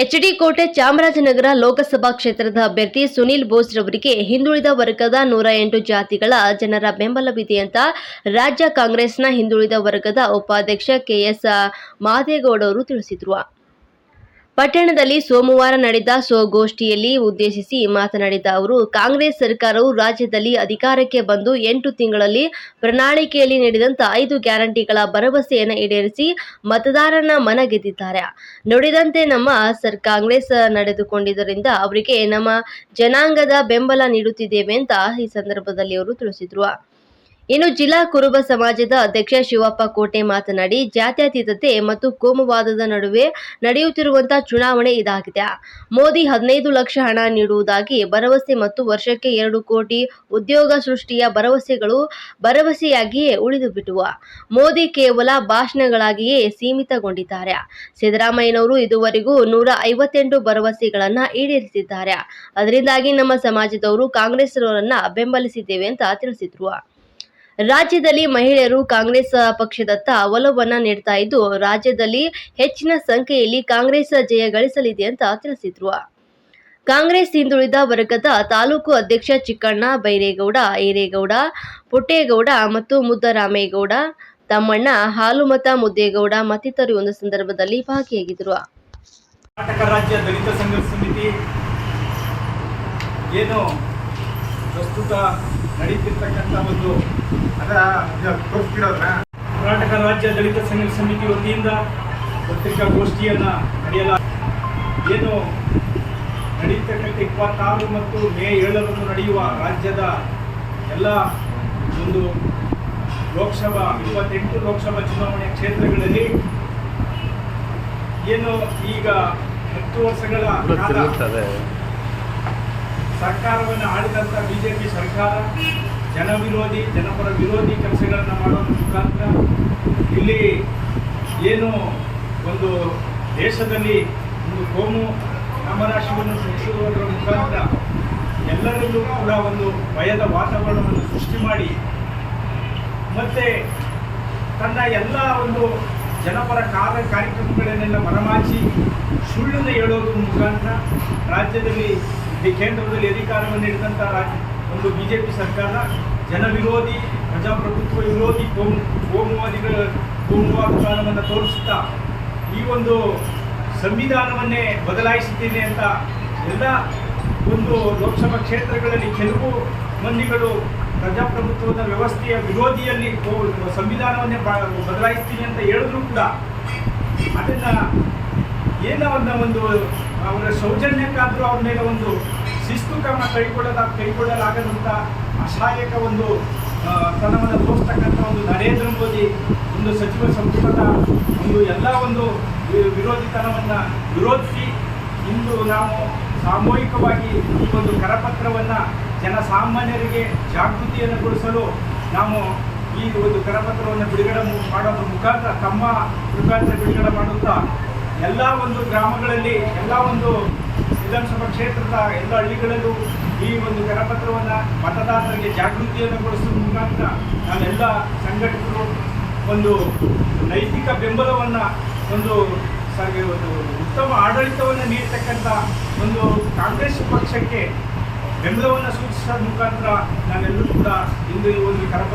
HD ಕೋಟೆ ಚಾಮರಾಜನಗರ ಲೋಕಸಭಾ ಕ್ಷೇತ್ರದ ಅಭ್ಯರ್ಥಿ ಸುನೀಲ್ ಬೋಸ್ ರವರಿಗೆ ಹಿಂದುಳಿದ ವರ್ಗದ ನೂರ ಎಂಟು ಜಾತಿಗಳ ಜನರ ಬೆಂಬಲವಿದೆ ಅಂತ ರಾಜ್ಯ ಕಾಂಗ್ರೆಸ್ನ ಹಿಂದುಳಿದ ವರ್ಗದ ಉಪಾಧ್ಯಕ್ಷ ಕೆಎಸ್ ಮಾದೇಗೌಡ ಅವರು ತಿಳಿಸಿದರು. ಪಟ್ಟಣದಲ್ಲಿ ಸೋಮವಾರ ನಡೆದ ಸ್ವಗೋಷ್ಠಿಯಲ್ಲಿ ಉದ್ದೇಶಿಸಿ ಮಾತನಾಡಿದ ಅವರು, ಕಾಂಗ್ರೆಸ್ ಸರ್ಕಾರವು ರಾಜ್ಯದಲ್ಲಿ ಅಧಿಕಾರಕ್ಕೆ ಬಂದು ಎಂಟು ತಿಂಗಳಲ್ಲಿ ಪ್ರಣಾಳಿಕೆಯಲ್ಲಿ ನೀಡಿದಂತ ಐದು ಗ್ಯಾರಂಟಿಗಳ ಭರವಸೆಯನ್ನು ಈಡೇರಿಸಿ ಮತದಾರನ ಮನ ಗೆದ್ದಿದ್ದಾರೆ. ನುಡಿದಂತೆ ನಮ್ಮ ಸರ್ ಕಾಂಗ್ರೆಸ್ ನಡೆದುಕೊಂಡಿದ್ದರಿಂದ ಅವರಿಗೆ ನಮ್ಮ ಜನಾಂಗದ ಬೆಂಬಲ ನೀಡುತ್ತಿದ್ದೇವೆ ಅಂತ ಈ ಸಂದರ್ಭದಲ್ಲಿ ಅವರು ತಿಳಿಸಿದರು. ಇನ್ನು ಜಿಲ್ಲಾ ಕುರುಬ ಸಮಾಜದ ಅಧ್ಯಕ್ಷ ಶಿವಪ್ಪ ಕೋಟೆ ಮಾತನಾಡಿ, ಜಾತ್ಯತೀತತೆ ಮತ್ತು ಕೋಮುವಾದದ ನಡುವೆ ನಡೆಯುತ್ತಿರುವಂತಹ ಚುನಾವಣೆ ಇದಾಗಿದೆ. ಮೋದಿ ಹದಿನೈದು ಲಕ್ಷ ಹಣ ನೀಡುವುದಾಗಿ ಭರವಸೆ ಮತ್ತು ವರ್ಷಕ್ಕೆ ಎರಡು ಕೋಟಿ ಉದ್ಯೋಗ ಸೃಷ್ಟಿಯ ಭರವಸೆಗಳು ಭರವಸೆಯಾಗಿಯೇ ಉಳಿದು ಬಿಟ್ಟುವ ಮೋದಿ ಕೇವಲ ಭಾಷಣಗಳಾಗಿಯೇ ಸೀಮಿತಗೊಂಡಿದ್ದಾರೆ. ಸಿದ್ದರಾಮಯ್ಯನವರು ಇದುವರೆಗೂ ನೂರ ಐವತ್ತೆಂಟು ಭರವಸೆಗಳನ್ನ ಈಡೇರಿಸಿದ್ದಾರೆ. ಅದರಿಂದಾಗಿ ನಮ್ಮ ಸಮಾಜದವರು ಕಾಂಗ್ರೆಸ್ನವರನ್ನ ಬೆಂಬಲಿಸಿದ್ದೇವೆ ಅಂತ ತಿಳಿಸಿದ್ರು. ರಾಜ್ಯದಲ್ಲಿ ಮಹಿಳೆಯರು ಕಾಂಗ್ರೆಸ್ ಪಕ್ಷದತ್ತ ಒಲವನ್ನ ನೀಡ್ತಾ ಇದ್ದು, ರಾಜ್ಯದಲ್ಲಿ ಹೆಚ್ಚಿನ ಸಂಖ್ಯೆಯಲ್ಲಿ ಕಾಂಗ್ರೆಸ್ ಜಯ ಗಳಿಸಲಿದೆ ಅಂತ ತಿಳಿಸಿದ್ರು. ಕಾಂಗ್ರೆಸ್ ಹಿಂದುಳಿದ ವರ್ಗದ ತಾಲೂಕು ಅಧ್ಯಕ್ಷ ಚಿಕ್ಕಣ್ಣ ಬೈರೇಗೌಡ, ಏರೇಗೌಡ, ಪುಟ್ಟೇಗೌಡ ಮತ್ತು ಮುದ್ದರಾಮೇಗೌಡ, ತಮ್ಮಣ್ಣ ಹಾಲುಮತ ಮುದ್ದೇಗೌಡ ಮತ್ತಿತರರು ಒಂದು ಸಂದರ್ಭದಲ್ಲಿ ಭಾಗಿಯಾಗಿದ್ದರು ಕರ್ನಾಟಕ ರಾಜ್ಯ ದಲಿತ ಸಂಘರ್ಷ ಸಮಿತಿ ಏನು ಪ್ರಸ್ತುತ ನಡೀತಿರ್ತಕ್ಕಂಥ ಒಂದು ಅದ ತೋರಿಸ್ತಿರೋದ್ರ ಕರ್ನಾಟಕ ರಾಜ್ಯ ದಲಿತ ಸಂಘ ಸಮಿತಿ ವತಿಯಿಂದ ಪತ್ರಿಕಾಗೋಷ್ಠಿಯನ್ನು ನಡೆಯಲ ಏನು ನಡೀತಕ್ಕಂಥ ಇಪ್ಪತ್ತಾರು ಮತ್ತು ಮೇ ಏಳರಂದು ನಡೆಯುವ ರಾಜ್ಯದ ಎಲ್ಲ ಒಂದು ಲೋಕಸಭಾ ಇಪ್ಪತ್ತೆಂಟು ಲೋಕಸಭಾ ಚುನಾವಣೆ ಕ್ಷೇತ್ರಗಳಲ್ಲಿ ಏನು ಈಗ ಹತ್ತು ವರ್ಷಗಳ ಸರ್ಕಾರವನ್ನು ಆಳಿದಂಥ ಪಿ ಸರ್ಕಾರ, ಜನವಿರೋಧಿ, ಜನಪರ ವಿರೋಧಿ ಕೆಲಸಗಳನ್ನು ಮಾಡೋದ್ರ ಮುಖಾಂತರ ಇಲ್ಲಿ ಏನು ಒಂದು ದೇಶದಲ್ಲಿ ಒಂದು ಕೋಮು ಸಾಮರಾಶಿಯನ್ನು ಸೃಷ್ಟಿಸುವುದರ ಮುಖಾಂತರ ಎಲ್ಲರಲ್ಲೂ ಕೂಡ ಒಂದು ಭಯದ ವಾತಾವರಣವನ್ನು ಸೃಷ್ಟಿ ಮಾಡಿ, ಮತ್ತು ತನ್ನ ಎಲ್ಲ ಒಂದು ಜನಪರ ಕಾರ್ಯ ಕಾರ್ಯಕ್ರಮಗಳನ್ನೆಲ್ಲ ಮರಮಾಚಿ ಸುಳ್ಳನ್ನು ಹೇಳೋದ್ರ ಮುಖಾಂತರ ರಾಜ್ಯದಲ್ಲಿ ಈ ಕೇಂದ್ರದಲ್ಲಿ ಅಧಿಕಾರವನ್ನು ಹಿಡಿದಂಥ ಒಂದು ಬಿ ಜೆ ಪಿ ಸರ್ಕಾರ ಜನ ವಿರೋಧಿ ಪ್ರಜಾಪ್ರಭುತ್ವ ವಿರೋಧಿ ಕೋಮು ಕೋಮುವಾದಿಗಳ ಕೋಮುವಾದವನ್ನು ತೋರಿಸುತ್ತಾ ಈ ಒಂದು ಸಂವಿಧಾನವನ್ನೇ ಬದಲಾಯಿಸುತ್ತೇನೆ ಅಂತ ಎಲ್ಲ ಒಂದು ಲೋಕಸಭಾ ಕ್ಷೇತ್ರಗಳಲ್ಲಿ ಕೆಲವು ಮಂದಿಗಳು ಪ್ರಜಾಪ್ರಭುತ್ವದ ವ್ಯವಸ್ಥೆಯ ವಿರೋಧಿಯಲ್ಲಿ ಸಂವಿಧಾನವನ್ನೇ ಬದಲಾಯಿಸ್ತೀನಿ ಅಂತ ಹೇಳಿದ್ರು ಕೂಡ ಅದನ್ನು ಏನೋ ಒಂದು ಅವರ ಸೌಜನ್ಯಕ್ಕಾದರೂ ಅವ್ರ ಮೇಲೆ ಒಂದು ಶಿಸ್ತು ಕ್ರಮ ಕೈಗೊಳ್ಳದ ಕೈಗೊಳ್ಳಲಾಗದಂಥ ಅಸಹಾಯಕ ಒಂದು ಆ, ತನವನ್ನು ತೋರಿಸ್ತಕ್ಕಂಥ ಒಂದು ನರೇಂದ್ರ ಮೋದಿ ಒಂದು ಸಚಿವ ಸಂಪುಟದ ಒಂದು ಎಲ್ಲ ಒಂದು ವಿರೋಧಿತನವನ್ನು ವಿರೋಧಿಸಿ ಇಂದು ನಾವು ಸಾಮೂಹಿಕವಾಗಿ ಈ ಒಂದು ಕರಪತ್ರವನ್ನು ಜನಸಾಮಾನ್ಯರಿಗೆ ಜಾಗೃತಿಯನ್ನು ಕೊಡಿಸಲು ನಾವು ಈ ಒಂದು ಕರಪತ್ರವನ್ನು ಬಿಡುಗಡೆ ಮಾಡೋದ್ರ ಮುಖಾಂತರ ತಮ್ಮ ಮುಖಾಂತರ ಬಿಡುಗಡೆ ಮಾಡುತ್ತಾ ಎಲ್ಲ ಒಂದು ಗ್ರಾಮಗಳಲ್ಲಿ, ಎಲ್ಲ ಒಂದು ವಿಧಾನಸಭಾ ಕ್ಷೇತ್ರದ ಎಲ್ಲ ಹಳ್ಳಿಗಳಲ್ಲೂ ಈ ಒಂದು ಕರಪತ್ರವನ್ನು ಮತದಾರರಿಗೆ ಜಾಗೃತಿಯನ್ನು ಗೊಳಿಸುವ ಮುಖಾಂತರ ನಾವೆಲ್ಲ ಸಂಘಟಕರು ಒಂದು ನೈತಿಕ ಬೆಂಬಲವನ್ನು ಒಂದು ಸರ್ಗೆ ಒಂದು ಉತ್ತಮ ಆಡಳಿತವನ್ನು ನೀಡ್ತಕ್ಕಂಥ ಒಂದು ಕಾಂಗ್ರೆಸ್ ಪಕ್ಷಕ್ಕೆ ಬೆಂಬಲವನ್ನು ಸೂಚಿಸೋದ ಮುಖಾಂತರ ನಾವೆಲ್ಲರೂ ಕೂಡ ಇಂದು ಒಂದು ಕರಪತ್ರ